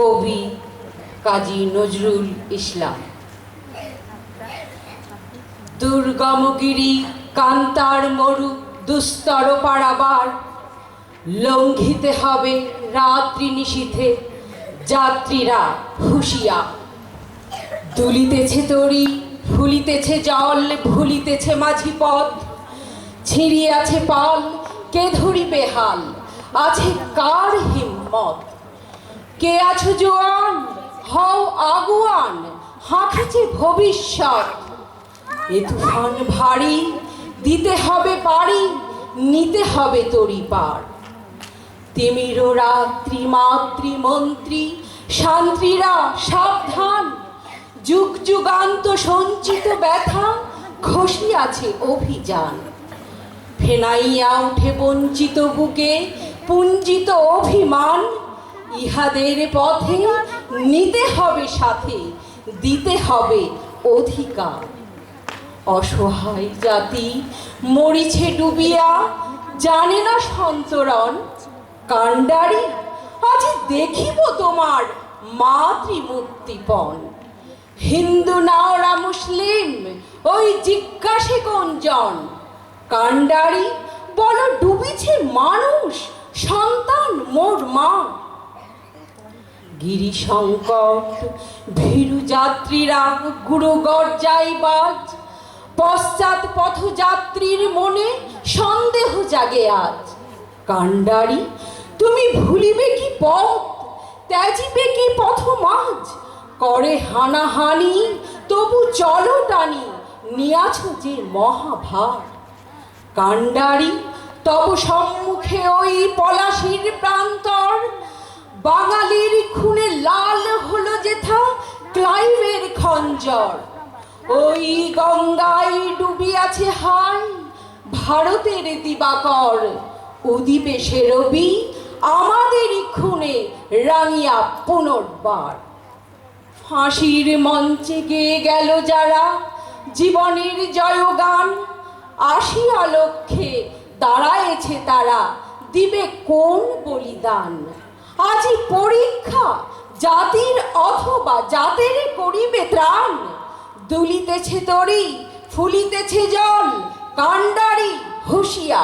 কবি কাজী নজরুল ইসলাম। দুর্গমগিরি কান্তার মরু দুস্তর পারাবার, লঙ্ঘিতে হবে রাত্রি নিশীথে যাত্রীরা হুঁশিয়া। দুলিতেছে তরি ফুলিতেছে জল, ভুলিতেছে মাঝি পথ ছিঁড়িয়ে আছে পাল, কে ধরিবে হাল, আছে কার হিম্মত? কে আছো জোয়ান? হও আগুয়ান, হাঁকেছে ভবিষ্যৎ। এ তুফান ভারী, দিতে হবে পারি, নিতে হবে তরি পার। তিমির রাত্রি, মাতৃ মন্ত্রী, শান্ত্রীরা সাবধান। যুগ যুগান্ত সঞ্চিত ব্যথা ঘষি আছে অভিযান। ফেনাইয়া উঠে বঞ্চিত বুকে পুঞ্জিত অভিমান। ইহাদের পথে নিতে হবে সাথে, দিতে হবে অধিকার। অসহায় জাতি মরিছে ডুবিয়া, জানে না সন্তরণ। কাণ্ডারি, আজ দেখিব তোমার মাতৃমুক্তিপণ হিন্দু নাওরা মুসলিম, ওই জিজ্ঞাসে কোনজন কাণ্ডারি, বলো, ডুবিছে মানুষ গিরি সংকট ভীরু যাত্রীরা গুরু বাজ। পশ্চাৎ মনে সন্দেহ জাগে আজ। তুমি ভুলিবে কি পথ? ত্যাজিবে কি পথ মাঝ করে হানাহানি, তবু চলো টানি নিয়াছ যে মহাভার। তব সম্মুখে ওই পলাশির প্রান্তর, বাঙালির খুনে লাল হলো যেথা ক্লাইভের খঞ্জর। ওই গঙ্গায় ডুবিয়াছে হাই ভারতের দিবাকর। উদিপে সে রবি আমাদেরই খুনে রাঙিয়া পুনর্বার। ফাঁসির মঞ্চে গেয়ে গেল যারা জীবনের জয়গান, আসিয়া লক্ষ্যে দাঁড়ায়েছে তারা দিবে কোন বলিদান? আজি পরীক্ষা জাতির অথবা জাতের করিবে ত্রাণ। দুলিতেছে তরি ফুলিতেছে জল কাণ্ডারি হুঁশিয়া